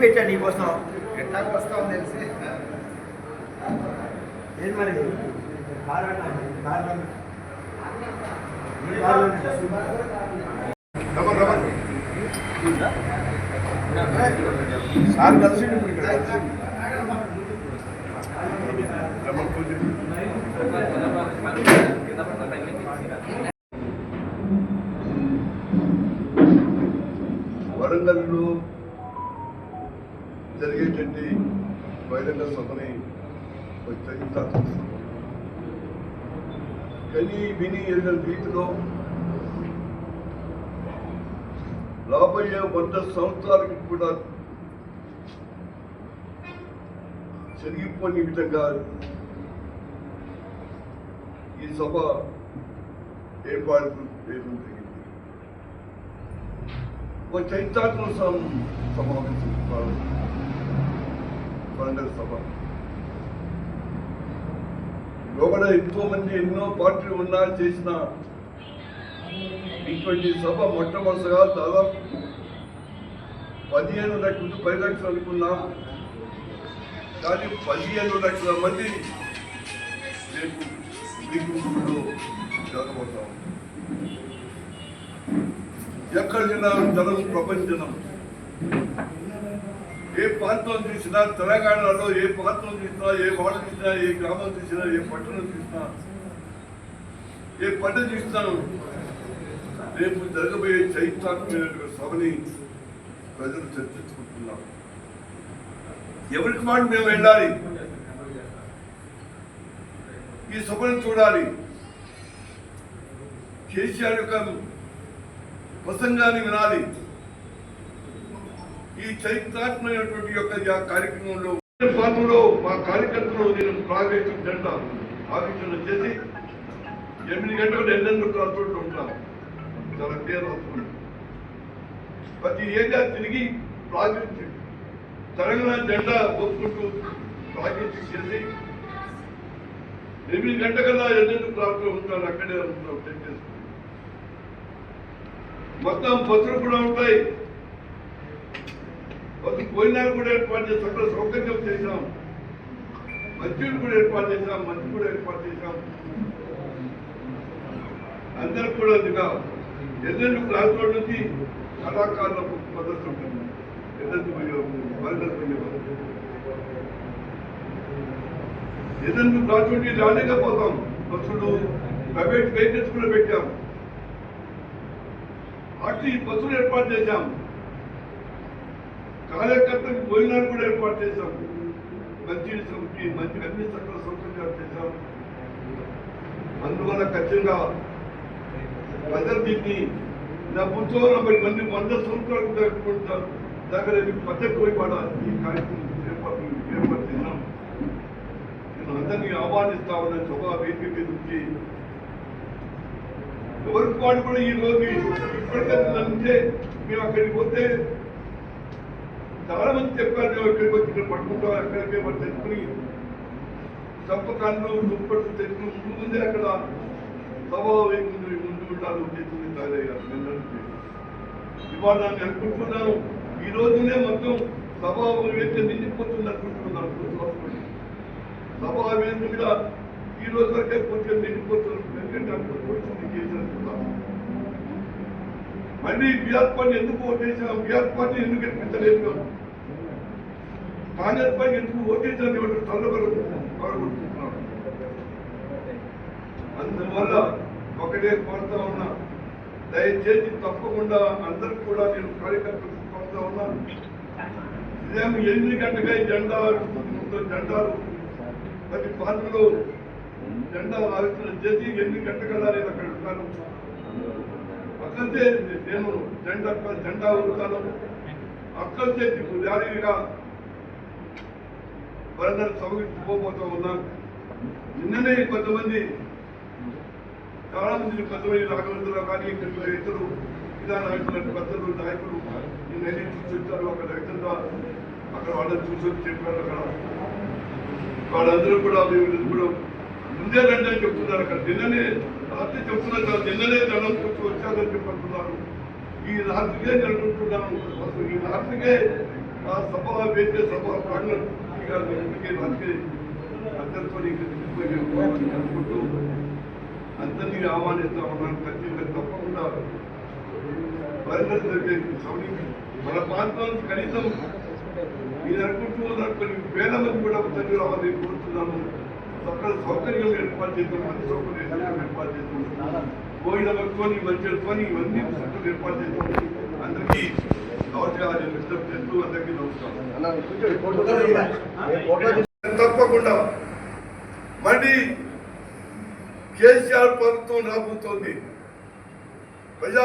పెట్టా నీకోసం ఎట్లా వస్తావు తెలిసి. ఏం మరి? కారు పెట్టండి, కారు జరిగేటువంటి బహిరంగ సభని ప్రత్యేకించాల్సి కానీ విని ఎరిగిన రీతిలో రాబోయే వంద సంవత్సరాలకి కూడా చెరిగిపోని విధంగా ఈ సభ ఏర్పాటు చేయడం జరిగింది. ఒక చైతాత్మ సం- సమావేశం కాంగ్రెస్ సభ. లోపల ఎంతో మంది ఎన్నో పార్టీలు ఉన్నా చేసిన ఇటువంటి సభ మొట్టమొదటిగా దాదాపు పదిహేను లక్షలు పది లక్షలు కానీ పదిహేను లక్షల మంది రేపు దిగులో జరగబోతాం ఎక్కడ తిన్నా జనం ప్రపంచనం ఏ ప్రాంతం చూసినా తెలంగాణలో ఏ ప్రాంతం చూసినా ఏ వాడ చూసినా ఏ గ్రామం చూసినా ఏ పట్టణం చూసినా ఏ పంట చూసినాను రేపు జరగబోయే చైతన్యమైనటువంటి సభని ప్రజలు చర్చించుకుంటున్నాం. ఎవరికి మాట మేము వెళ్ళాలి? ఈ సభను చూడాలి. కేసీఆర్ యొక్క ప్రసంగాన్ని వినాలి. ఈ చరిత్రాత్మకమైనటువంటి యొక్క కార్యక్రమంలో పాత్రలో మా కార్యకర్తలు నేను ప్రాజెక్టు జెండా ఆఫీసులు చేసి ఎనిమిది గంటలకు ఎన్నెందుకు రాసుకుంటూ ఉంటాను చాలా క్లియర్ అవుతుంది. ప్రతి ఏరియా తిరిగి ప్రాజెక్ట్ తెలంగాణ జెండా ఒప్పుకుంటూ ప్రాజెక్ట్ చేసి ఎనిమిది గంటకల్లా ఎన్నెందుకు రాసుకుంటూ ఉంటాను అక్కడే ఉంటాను చెక్ చేసుకుంటాను మొత్తం పత్రులు కూడా ఉంటాయి. బస్సు పోయినాలు కూడా ఏర్పాటు చేసి అక్కడ సౌకర్యం చేశాం. మంచిని కూడా ఏర్పాటు చేశాం మంచి కూడా ఏర్పాటు చేశాం. అందరికి కూడా ఇదిగా ఎన్నెండు క్లాస్ రోడ్ నుంచి కళాకారులకు ప్రదర్శన ఉంటుంది ఎన్నెందు వరంగల్ క్లాస్ నుండి రాలేకపోతాం బస్సులు ప్రైవేట్ వెహికల్స్ కూడా పెట్టాం. ఈ బస్సులు ఏర్పాటు చేశాం. కార్యకర్తలకు భోజనాలు కూడా ఏర్పాటు చేశాం. మంచి సమితి మంచి అన్ని సకల సౌకర్యాలు చేశాం. అందువల్ల ఖచ్చితంగా ప్రజలు దీన్ని నా బుద్ధో నలభై మంది వంద సంవత్సరాలు జరుపుకుంటారు దగ్గర మీకు పద్ధతి పోయి ఈ కార్యక్రమం ఏర్పాటు ఏర్పాటు చేశాం. నేను అందరినీ ఆహ్వానిస్తా ఉన్న సభా వేదిక మీద నుంచి. ఎవరికి వాడు కూడా ఈ రోజు ఇప్పటికైతే అంటే మేము అక్కడికి పోతే చాలా మంది చెప్పారు మేము ఇక్కడికి వచ్చి ఇక్కడ పట్టుకుంటాం అక్కడికే మరి తెచ్చుకుని సంపకాలను దుప్పట్లు తెచ్చుకుని ముందు ముందే అక్కడ స్వభావం ముందు ముందు ఉంటారు తెచ్చుకుని తయారయ్యారు ఇవాళ నన్ను అనుకుంటున్నాను ఈ రోజునే మొత్తం స్వభావం వేస్తే నిండిపోతుంది అనుకుంటున్నాను స్వభావం సభ మీద ఈ రోజు వరకే కొంచెం నిండిపోతున్నారు ఎందుకంటే అప్పుడు పోలీసులు చేసినట్టున్నాం మళ్ళీ బీఆర్ పార్టీ ఎందుకు ఓటేసాం బీఆర్ పార్టీ ఎందుకు గెలిపించలేదు మేము? కాంగ్రెస్ ఎందుకు ఓటేసాం ఎవరు తల్లబడుకుంటున్నాం అందువల్ల ఒకటే కోరుతా ఉన్నా దయచేసి తప్పకుండా అందరికి కూడా నేను కార్యకర్తలకు కోరుతా ఉన్నాను ఉదయం ఎనిమిది గంటగా జెండా ముందు జెండాలు ప్రతి పార్టీలో జెండా ఆవిష్కరణ చేసి ఎనిమిది గంటకల్లా నేను అక్కడ ఉంటాను అక్కడితే నేను జెండా జెండా ఉంటాను అక్కడితే చేతి ర్యాలీగా వరదలు సమీపించుకోబోతూ ఉన్నాం. నిన్ననే కొంతమంది చాలా మంది కొంతమంది రాఘవేంద్రరావు కానీ ఇక్కడ రైతులు ఇలా పెద్దలు నాయకులు నిన్న వెళ్ళి చూసి వచ్చారు అక్కడ రైతుల్లో అక్కడ వాళ్ళని చూసి వచ్చి చెప్పారు అక్కడ. వాళ్ళందరూ కూడా మేము ముందే రండి అని చెప్తున్నారు అక్కడ. నిన్ననే రాత్రి చెప్తున్నారు కదా నిన్ననే దండం చూసి వచ్చారని చెప్పంటున్నారు. ఈ రాత్రికే జరుగుతున్నాను అసలు ఈ రాత్రికే ఆ సభ వేసే సభ ప్రాంగణం ఇంటికి రాత్రి అందరితో తీసుకుపోయి అనుకుంటూ అందరినీ ఆహ్వానిస్తా ఉన్నాను ఖచ్చితంగా తప్పకుండా వరంగల్ జరిగే మన ప్రాంతానికి కనీసం మీరు అనుకుంటూ కొన్ని వేల మంది కూడా తల్లి రావాలని కోరుతున్నాను సకల సౌకర్యాలు ఏర్పాటు చేస్తాం మంచి సౌకర్యాలు ఏర్పాటు చేస్తాం పోయిన కొని మంచితోని ఇవన్నీ సకలు ఏర్పాటు చేస్తాం అందరికీ తప్పకుండా మళ్ళీ కేసీఆర్ ప్రభుత్వం రాబోతోంది. ప్రజా